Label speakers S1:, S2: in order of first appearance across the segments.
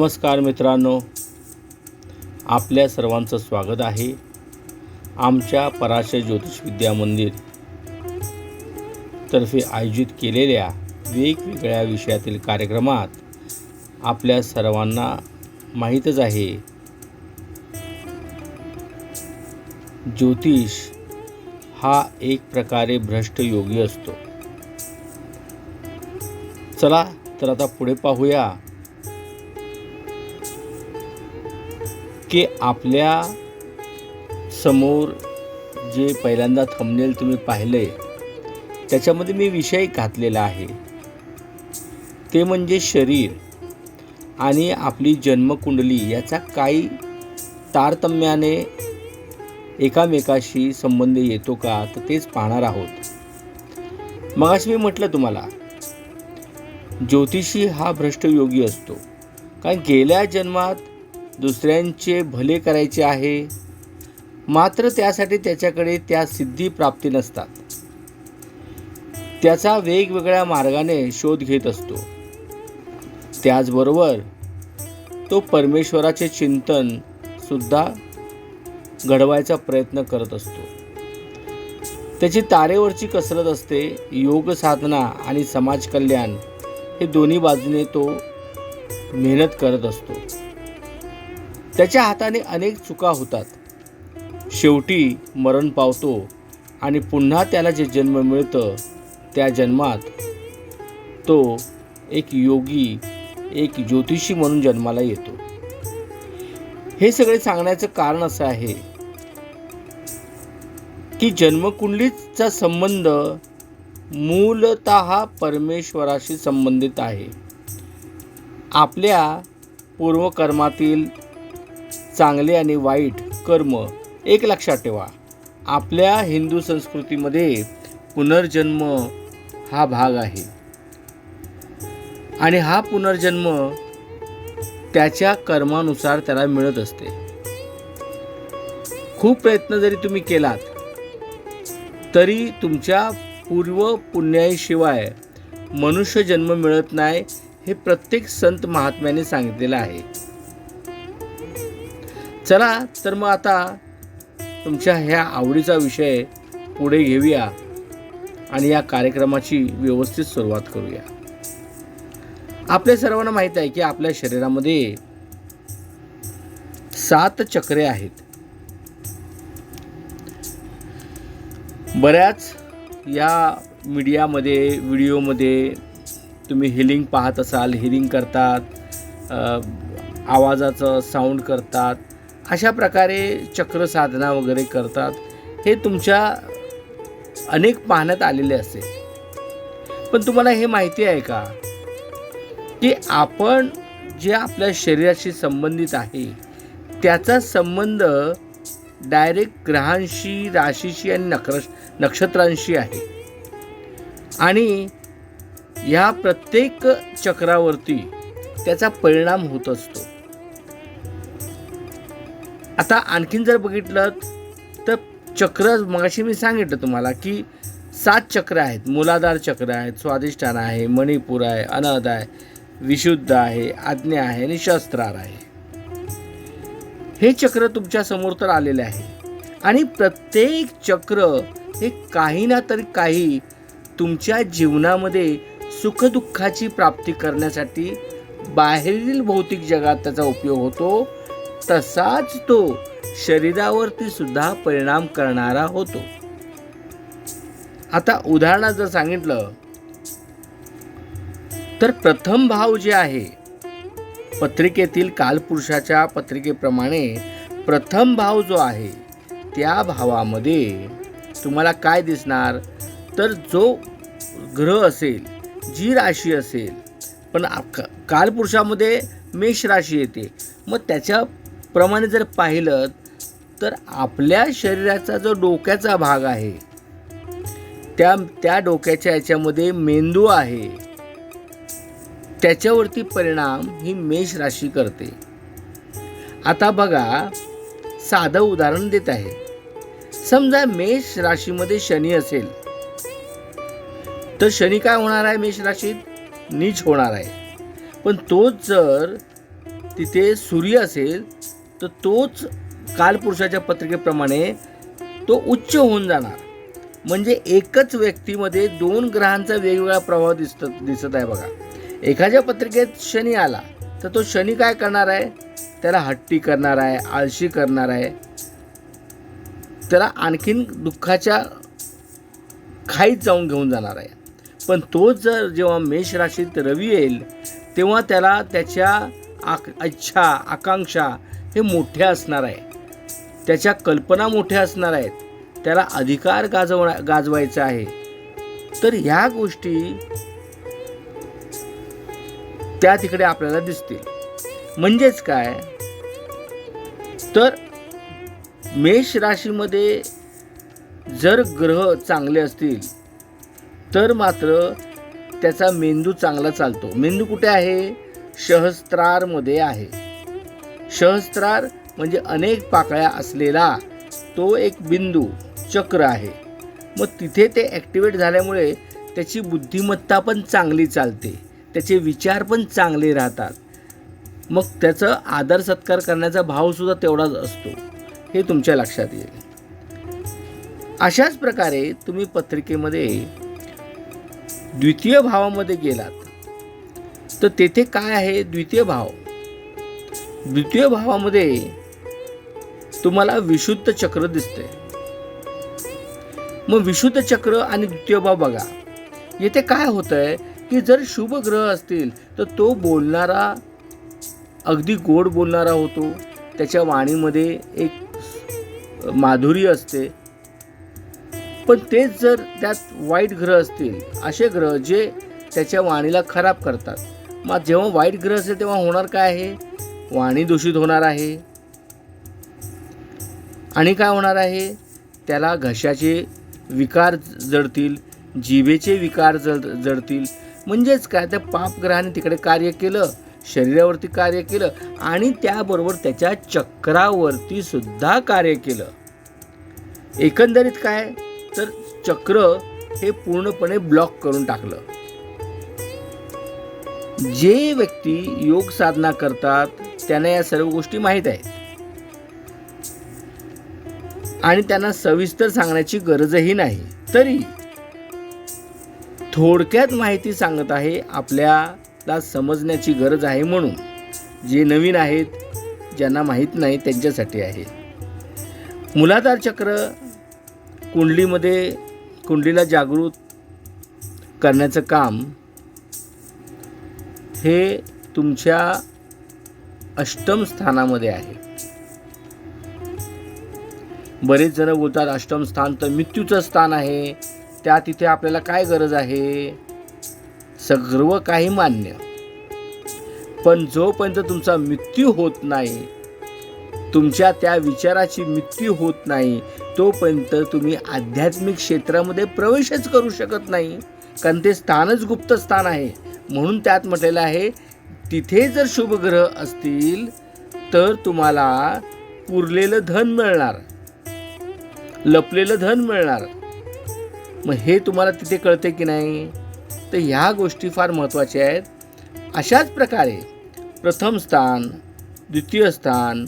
S1: नमस्कार मित्रांनो. आपल्या सर्वांचं स्वागत आहे. आमच्या पराशर ज्योतिष विद्या मंदिर तर्फे आयोजित केलेल्या वेगवेगळ्या विषयातील कार्यक्रमात आपल्या सर्वांना माहीतच आहे. ज्योतिष हा एक प्रकारे भ्रष्ट योगी असतो. चला तर आता पुढे पाहूया. की आपल्यासमोर जे पहिल्यांदा थंबनेल तुम्ही पाहिले त्याच्यामध्ये मी विषय घातलेला आहे. ते म्हणजे शरीर आणि आपली जन्मकुंडली याचा काही तारतम्याने एकामेकाशी संबंध येतो का तर तेच पाहणार आहोत. मगाशी मी म्हटलं तुम्हाला ज्योतिषी हा भ्रष्ट योगी असतो. कारण गेल्या जन्मात दुसऱ्यांचे भले करायचे आहे. मात्र त्यासाठी त्याच्याकडे त्या सिद्धी प्राप्ती नसतात. त्याचा वेगवेगळ्या मार्गाने शोध घेत असतो. त्याचबरोबर तो परमेश्वराचे चिंतन सुद्धा घडवायचा प्रयत्न करत असतो. त्याची तारेवरची कसरत असते. योग साधना आणि समाजकल्याण हे दोन्ही बाजूने तो मेहनत करत असतो. त्याच्या हाताने अनेक चुका होतात. शेवटी मरण पावतो आणि पुन्हा त्याला जे जन्म मिळतं त्या जन्मात तो एक योगी एक ज्योतिषी म्हणून जन्माला येतो. हे सगळे सांगण्याचं कारण असं आहे की जन्मकुंडलीचा संबंध मूलत परमेश्वराशी संबंधित आहे. आपल्या पूर्वकर्मातील चांगले आणि वाईट कर्म एक लक्षात ठेवा. आपल्या हिंदू संस्कृतीमध्ये पुनर्जन्म हा भाग आहे. आणि हा पुनर्जन्म त्याच्या कर्मानुसार त्याला मिळत असते. खूप प्रयत्न जरी तुम्ही केलात तरी तुमच्या पूर्व पुण्याशिवाय मनुष्य जन्म मिळत नाही हे प्रत्येक संत महात्म्याने सांगितलेलं आहे. चला तर मग आता तुमच्या ह्या आवडीचा विषय पुढे घेऊया आणि या कार्यक्रमाची व्यवस्थित सुरुवात करूया. आपल्या सर्वांना माहीत आहे की आपल्या शरीरामध्ये सात चक्रे आहेत. बऱ्याच या मीडियामध्ये व्हिडिओमध्ये तुम्ही हिलिंग पाहत असाल हिलिंग करतात आवाजाचं साऊंड करतात. अशा प्रकारे चक्र साधना वगैरे करतात. हे तुमच्या अनेक पाहण्यात आलेले असते पण तुम्हाला हे माहिती आहे का? की आपण जे आपल्या शरीराशी संबंधित आहे त्याचा संबंध डायरेक्ट ग्रहांशी राशीशी आणि नक्र नक्षत्रांशी आहे. आणि ह्या प्रत्येक चक्रावरती त्याचा परिणाम होत असतो. आता आणखीन जर बघितलं तर चक्र मगाशी मी सांगितलं तुम्हाला की सात चक्र आहेत. मुलाधार चक्र आहेत स्वादिष्ठान आहे मणिपूर आहे अनद आहे विशुद्ध आहे आज्ञा आहे आणि शस्त्रार आहे. हे चक्र तुमच्यासमोर तर आलेले आहे. आणि प्रत्येक चक्र हे काही ना तरी काही तुमच्या जीवनामध्ये सुखदुःखाची प्राप्ती करण्यासाठी बाहेरील भौतिक जगात त्याचा उपयोग होतो. तसाच तो शरीरावरती सुद्धा परिणाम करणारा होतो. आता उदाहरणात जर सांगितलं तर प्रथम भाव जे आहे पत्रिकेतील कालपुरुषाच्या पत्रिकेप्रमाणे प्रथम भाव जो आहे त्या भावामध्ये तुम्हाला काय दिसणार? तर जो ग्रह असेल जी राशी असेल पण कालपुरुषामध्ये मेष राशी येते. मग त्याच्या प्रमाणे जर पाहिलं तर आपल्या शरीराचा जो डोक्याचा भाग आहे त्या त्या डोक्याच्या याच्यामध्ये मेंदू आहे त्याच्यावरती परिणाम ही मेष राशी करते. आता बघा साधं उदाहरण देत आहे. समजा मेष राशीमध्ये शनी असेल तर शनी काय होणार आहे मेष राशीत? नीच होणार आहे. पण तोच जर तिथे सूर्य असेल तर तोच कालपुरुषाच्या पत्रिकेप्रमाणे तो उच्च होऊन जाणार. म्हणजे एकच व्यक्तीमध्ये दोन ग्रहांचा वेगवेगळा प्रभाव दिसत दिसत आहे बघा. एखाद्या पत्रिकेत शनी आला तर तो शनी काय करणार आहे? त्याला हट्टी करणार आहे आळशी करणार आहे. त्याला आणखीन दुःखाच्या खाईत जाऊन घेऊन जाणार आहे. पण तोच जर जेव्हा मेष राशीत रवी येईल तेव्हा त्याला त्याच्या आक इच्छा आकांक्षा हे मोठ्या असणार आहे. त्याच्या कल्पना मोठ्या असणार आहेत. त्याला अधिकार गाजवणा गाजवायचा आहे. तर ह्या गोष्टी त्या तिकडे आपल्याला दिसतील. म्हणजेच काय? तर मेष राशीमध्ये जर ग्रह चांगले असतील तर मात्र त्याचा मेंदू चांगला चालतो. मेंदू कुठे आहे? सहस्त्रारमध्ये आहे. सहस्त्रार म्हणजे अनेक पाकळ्या असलेला तो एक बिंदू चक्र आहे. मग तिथे ते ॲक्टिवेट झाल्यामुळे त्याची बुद्धिमत्ता पण चांगली चालते त्याचे विचार पण चांगले राहतात. मग त्याचं आदर सत्कार करण्याचा भावसुद्धा तेवढाच असतो हे तुमच्या लक्षात येईल. अशाच प्रकारे तुम्ही पत्रिकेमध्ये द्वितीय भावामध्ये गेलात. तर तेथे काय आहे द्वितीय भाव? द्वितीय भावामध्ये तुम्हाला विशुद्ध चक्र दिसते मग विशुद्ध चक्र आणि द्वितीय भाव बघा. येथे काय होत आहे की जर शुभ ग्रह असतील तर तो बोलणारा अगदी गोड बोलणारा होतो. त्याच्या वाणीमध्ये एक माधुरी असते. पण तेच जर त्यात वाईट ग्रह असतील असे ग्रह जे त्याच्या वाणीला खराब करतात. मग जेव्हा वाईट ग्रह असेल तेव्हा होणार काय आहे? वाणी दूषित होणार आहे. आणि काय होणार आहे? त्याला घशाचे विकार जडतील जिभेचे विकार जड जडतील. म्हणजेच काय? त्या पापग्रहाने तिकडे कार्य केलं शरीरावरती कार्य केलं आणि त्याबरोबर त्याच्या चक्रावरती सुद्धा कार्य केलं. एकंदरीत काय? तर चक्र हे पूर्णपणे ब्लॉक करून टाकलं. जे व्यक्ती योग साधना करतात त्यांना या सर्व गोष्टी माहीत आहेत. आणि त्यांना सविस्तर सांगण्याची गरजही नाही. तरी थोडक्यात माहिती सांगत आहे आपल्याला समजण्याची गरज आहे म्हणून. जे नवीन आहेत ज्यांना माहीत नाही त्यांच्यासाठी आहे. मुलाधार चक्र कुंडलीमध्ये कुंडलीला जागृत करण्याचं काम हे तुमच्या अष्टम स्थानामध्ये आहे. बरेच जण बोलतात अष्टम स्थान तर मृत्यूचं स्थान आहे. त्या तिथे आपल्याला काय गरज आहे? सर्व काही मान्य. पण जोपर्यंत तुमचा मृत्यू होत नाही तुमच्या त्या विचाराची मृत्यू होत नाही तोपर्यंत तुम्ही आध्यात्मिक क्षेत्रामध्ये प्रवेशच करू शकत नाही. कारण ते स्थानच गुप्त स्थान आहे. म्हणून त्यात म्हटलेलं आहे तिथे जर शुभ ग्रह असतील तर तुम्हाला पुरलेलं धन मिळणार. लपलेलं धन मिळणार. मग हे तुम्हाला तिथे कळते की नाही? तर ह्या गोष्टी फार महत्त्वाच्या आहेत. अशाच प्रकारे प्रथम स्थान द्वितीय स्थान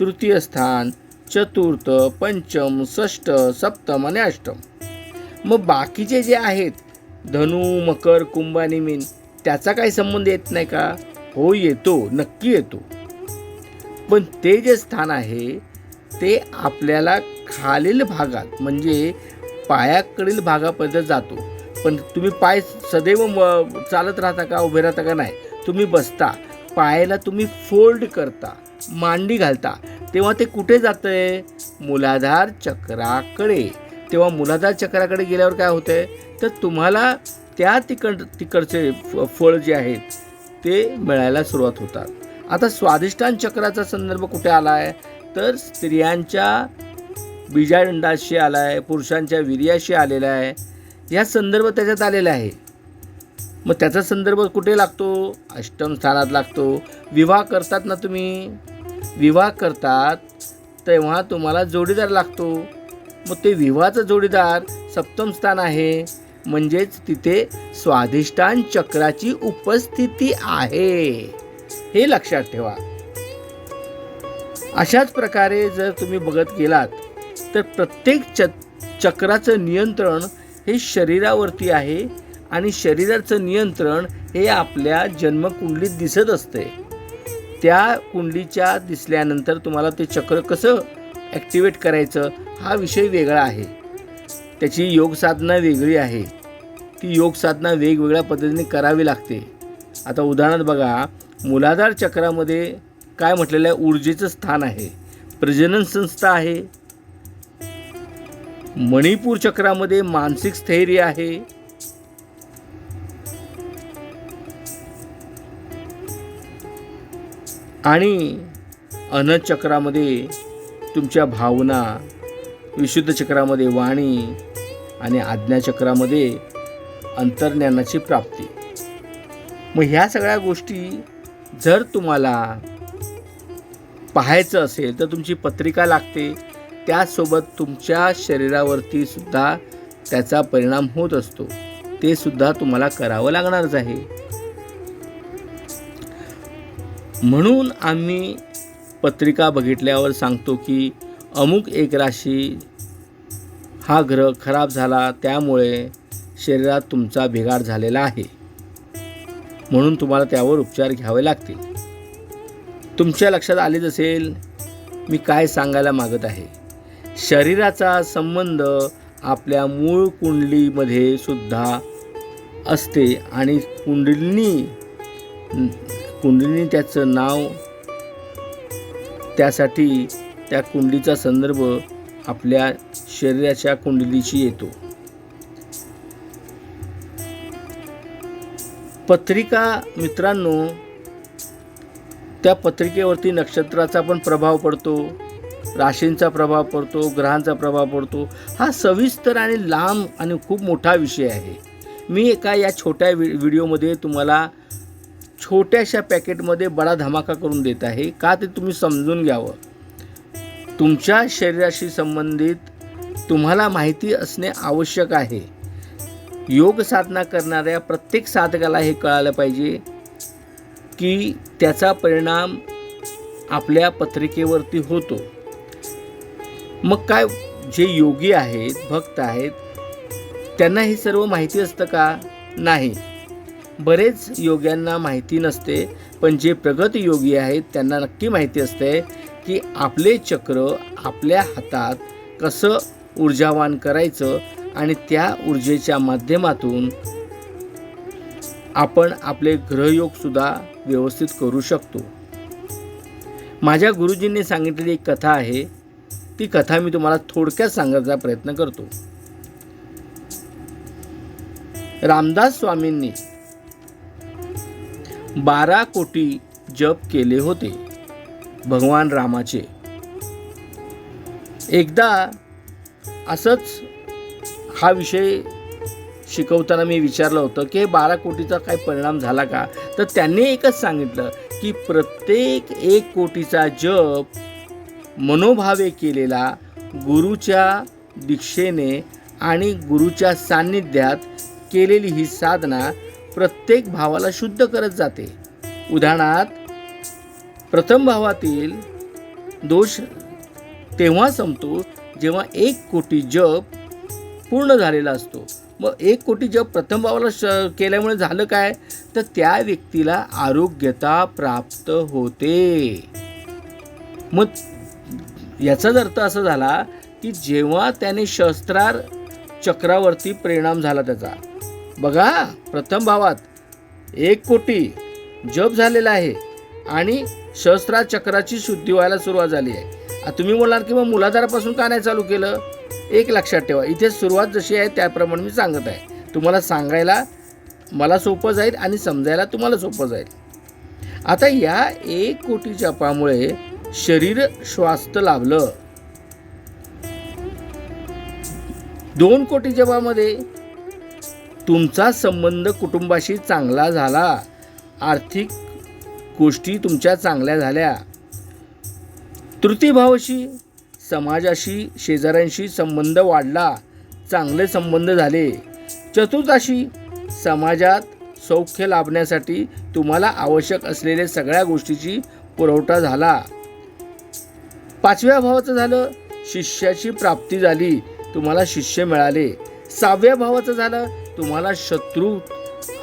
S1: तृतीय स्थान चतुर्थ पंचम षष्ठ सप्तम आणि अष्टम. मग बाकीचे जे आहेत धनु मकर कुंभ आणि मीन त्याचा काही संबंध येत नाही का? हो येतो नक्की येतो. पण ते जे स्थान आहे ते आपल्याला खालील भागात म्हणजे पायाकडील भागापर्यंत जातो. पण तुम्ही पाय सदैव म- चालत राहता का उभे राहता का नाही? तुम्ही बसता. पायाला तुम्ही फोल्ड करता मांडी घालता. तेव्हा ते कुठे जातं आहे मुलाधार चक्राकडे. तेव्हा मुलाधार चक्राकडे गेल्यावर काय होतं आहे तर तुम्हाला त्या तिकड तिकडचे फ- फळ जे आहेत ते मिळायला सुरुवात होतात. आता स्वाधिष्ठान चक्राचा संदर्भ कुठे आला आहे तर स्त्रियांच्या बीजांडाशी आला आहे पुरुषांच्या वीर्याशी आलेला आहे. या संदर्भ त्याच्यात आलेला आहे. मग त्याचा संदर्भ कुठे लागतो? अष्टम स्थानात लागतो. विवाह करतात ना तुम्ही? विवाह करतात तेव्हा तुम्हाला जोडीदार लागतो. मग ते विवाहाचा जोडीदार सप्तम स्थान आहे. म्हणजेच तिथे स्वाधिष्ठान चक्राची उपस्थिती आहे. हे लक्षात ठेवा. अशाच प्रकारे जर तुम्ही बघत गेलात तर प्रत्येक च चक्राचं नियंत्रण हे शरीरावरती आहे आणि शरीराचं नियंत्रण हे आपल्या जन्मकुंडलीत दिसत असते. त्या कुंडलीच्या दिसल्यानंतर तुम्हाला ते चक्र कसं ॲक्टिवेट करायचं हा विषय वेगळा आहे. त्याची योगसाधना वेगळी आहे. ती योगसाधना वेगवेगळ्या पद्धतीने करावी लागते. आता उदाहरणार्थ बघा मूलाधार चक्रामध्ये काय म्हटलेलं आहे? ऊर्जेचं स्थान आहे. प्रजनन संस्था आहे. मणिपूर चक्रामध्ये मानसिक स्थैर्य आहे. आणि अनद चक्रामध्ये तुमच्या भावना विशुद्ध चक्रामध्ये वाणी आणि आज्ञाचक्रामध्ये अंतर्ज्ञानाची प्राप्ती. मग ह्या सगळ्या गोष्टी जर तुम्हाला पाहायचं असेल तर तुमची पत्रिका लागते. त्याचसोबत तुमच्या शरीरावरती सुद्धा त्याचा परिणाम होत असतो. ते सुद्धा तुम्हाला करावं लागणारच आहे. म्हणून आम्ही पत्रिका बघितल्यावर सांगतो की अमुक एक राशी हा ग्रह खराब झाला त्यामुळे शरीरात तुमचा बिघाड झालेला आहे. म्हणून तुम्हाला त्यावर उपचार घ्यावे लागतील. तुमच्या लक्षात आलेच असेल मी काय सांगायला मागत आहे. शरीराचा संबंध आपल्या मूळ कुंडलीमध्ये सुद्धा असते आणि कुंडलिनी कुंडलिनी त्याचं नाव त्यासाठी त्या कुंडलीचा संदर्भ आपल्या शरीराच्या कुंडलीशी येतो. पत्रिका मित्रांनो त्या पत्रिकेवरती नक्षत्राचा पण प्रभाव पडतो राशींचा प्रभाव पडतो ग्रहांचा प्रभाव पडतो. हा सविस्तर आणि लांब आणि खूप मोठा विषय आहे. मी एका या छोट्या वि व्हिडिओमध्ये तुम्हाला छोट्याशा पॅकेटमध्ये बडा धमाका करून देत आहे. का ते तुम्ही समजून घ्यावं? तुमच्या शरीराशी संबंधित तुम्हाला माहिती असणे आवश्यक आहे. योग साधना करणाऱ्या प्रत्येक साधकाला हे कळालं पाहिजे की त्याचा परिणाम आपल्या पत्रिकेवरती होतो. मग काय जे योगी आहेत भक्त आहेत त्यांना हे सर्व माहिती असतं का? नाही. बरेच योग्यांना माहिती नसते पण जे प्रगत योगी आहेत त्यांना नक्की माहिती असते की आपले चक्र आपल्या हातात कसं ऊर्जावान करायचं आणि त्या ऊर्जेच्या माध्यमातून आपण आपले ग्रहयोगसुद्धा व्यवस्थित करू शकतो. माझ्या गुरुजींनी सांगितलेली एक कथा आहे. ती कथा मी तुम्हाला थोडक्यात सांगायचा प्रयत्न करतो. रामदास स्वामींनी बारा कोटी जप केले होते. भगवान रामाचे. एकदा असंच हा विषय शिकवताना मी विचारलं होतं की बारा कोटीचा काय परिणाम झाला का? तर त्यांनी एकच सांगितलं की प्रत्येक एक कोटीचा जप मनोभावे केलेला गुरुच्या दीक्षेने आणि गुरुच्या सान्निध्यात केलेली ही साधना प्रत्येक भावाला शुद्ध करत जाते. उदाहरणार्थ प्रथम भावातील दोष तेव्हा संपतो जेव्हा एक कोटी जप पूर्ण झालेला असतो मग एक कोटी जप प्रथम भावाला श केल्यामुळे झालं काय? तर त्या व्यक्तीला आरोग्यता प्राप्त होते. मग याचाच अर्थ असा झाला की जेव्हा त्याने शस्त्रार चक्रावरती परिणाम झाला त्याचा. बघा प्रथम भावात एक कोटी जप झालेला आहे आणि सहस्त्रा चक्राची शुद्धी व्हायला सुरुवात झाली आहे. तुम्ही बोलणार की मग मुलाधारापासून का नाही चालू केलं? एक लक्षात ठेवा इथे सुरुवात जशी आहे त्याप्रमाणे मी सांगत आहे. तुम्हाला सांगायला मला सोपं जाईल आणि समजायला तुम्हाला सोपं जाईल. आता या एक कोटी जपामुळे शरीर स्वास्थ्य लाभलं. दोन कोटी जपामध्ये तुमचा संबंध कुटुंबाशी चांगला झाला. आर्थिक गोष्टी तुमच्या चांगल्या झाल्या. तृतीय भावाशी समाजाशी शेजाऱ्यांशी संबंध वाढला चांगले संबंध झाले. चतुर्थाशी समाजात सौख्य लाभण्यासाठी तुम्हाला आवश्यक असलेल्या सगळ्या गोष्टीची पुरवठा झाला. पाचव्या भावाचं झालं शिष्याची प्राप्ती झाली तुम्हाला शिष्य मिळाले. सहाव्या भावाचं झालं तुम्हाला शत्रू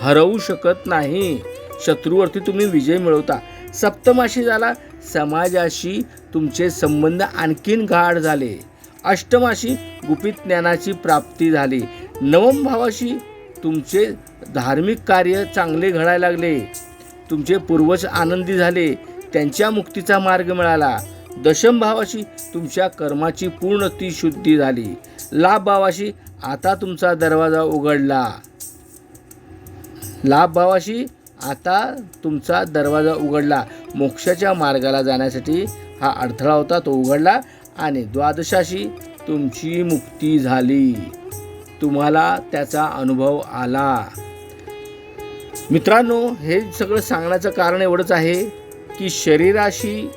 S1: हरवू शकत नाही. शत्रूवरती तुम्ही विजय मिळवता. सप्तमाशी झाला समाजाशी तुमचे संबंध आणखीन गाढ झाले. अष्टमाशी गुपित ज्ञानाची प्राप्ती झाली. नवम भावाशी तुमचे धार्मिक कार्य चांगले घडायला लागले. तुमचे पूर्वज आनंदी झाले. त्यांच्या मुक्तीचा मार्ग मिळाला. दशम भावाशी तुमच्या कर्माची पूर्ण ती शुद्धी झाली. लाभ भावाशी आता तुमचा दरवाजा उघडला. लाभ भावाशी आता तुमचा दरवाजा उघडला. मोक्षाच्या मार्गाला जाण्यासाठी हा अडथळा होता तो उघडला आणि द्वादशाशी तुमची मुक्ती झाली. तुम्हाला त्याचा अनुभव आला. मित्रांनो हे सगळं सांगण्याचं कारण एवढंच आहे की शरीराशी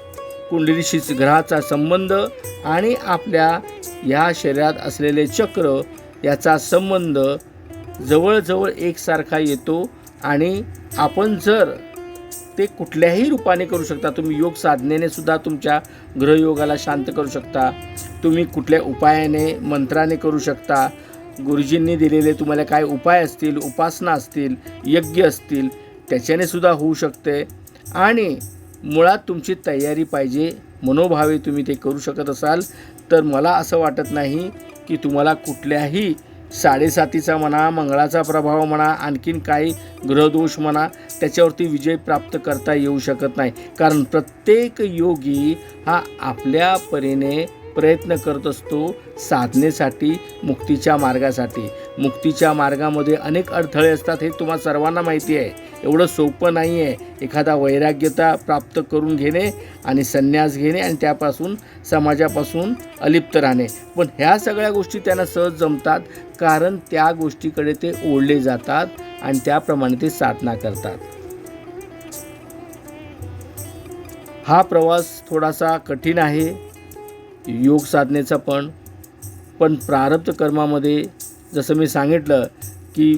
S1: कुंडलीशी ग्रहाचा संबंध आणि आपल्या या शरीरात असलेले चक्र याचा संबंध जवळजवळ एकसारखा येतो आणि आपण जर ते कुठल्याही रूपाने करू शकता. तुम्ही योग साधनेने सुद्धा तुमच्या ग्रहयोगाला शांत करू शकता. तुम्ही कुठल्या उपायाने मंत्राने करू शकता. गुरुजींनी दिलेले तुम्हाला काय उपाय असतील उपासना असतील यज्ञ असतील त्याच्याने सुद्धा होऊ शकते. आणि मुळात तुमची तयारी पाहिजे मनोभावे तुम्ही ते करू शकत असाल. तर मला असं वाटत नाही की तुम्हाला कुठल्याही साडेसातीचा म्हणा मंगळाचा प्रभाव म्हणा आणखीन काही ग्रहदोष म्हणा त्याच्यावरती विजय प्राप्त करता येऊ शकत नाही. कारण प्रत्येक योगी हा आपल्या परीने प्रयत्न करत असतो साधनेसाठी मुक्तीच्या मार्गासाठी. मुक्तीच्या मार्गामध्ये अनेक अडथळे असतात हे तुम्हा सर्वांना माहिती आहे. एवढं सोपं नाही आहे एखादा वैराग्यता प्राप्त करून घेणे आणि संन्यास घेणे आणि त्यापासून समाजापासून अलिप्त राहणे. पण ह्या सगळ्या गोष्टी त्यांना सहज जमतात कारण त्या गोष्टीकडे ते ओढले जातात आणि त्याप्रमाणे ते साधना करतात. हा प्रवास थोडासा कठीण आहे. योग साधनेचा पण पण प्रारब्ध कर्मामध्ये जसं मी सांगितलं की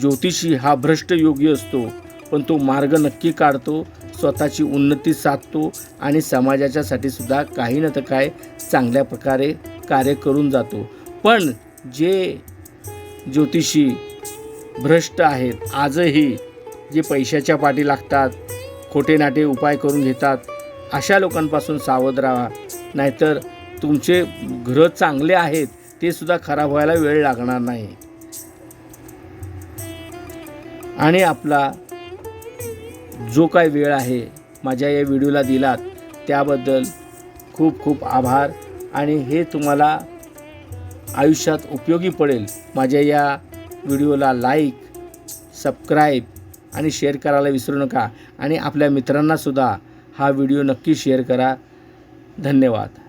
S1: ज्योतिषी हा भ्रष्ट योगी असतो पण तो मार्ग नक्की काढतो स्वतःची उन्नती साधतो आणि समाजाच्यासाठी सुद्धा काही ना तर काय चांगल्या प्रकारे कार्य करून जातो. पण जे ज्योतिषी भ्रष्ट आहेत आजही जे पैशाच्या पाठी लागतात खोटे नाटे उपाय करून घेतात अशा लोकांपासून सावध राहा. नाहीतर तुमचे ग्रह चांगले आहेत ते सुद्धा खराब व्हायला वेळ लागणार नाही. आणि आपला जो काय वेळ आहे माझ्या या व्हिडिओला दिलात त्याबद्दल खूप खूप आभार. आणि हे तुम्हाला आयुष्यात उपयोगी पडेल. माझ्या या व्हिडिओला लाईक सबस्क्राईब आणि शेअर करायला विसरू नका. आणि आपल्या मित्रांनासुद्धा हा व्हिडिओ नक्की शेअर करा. धन्यवाद.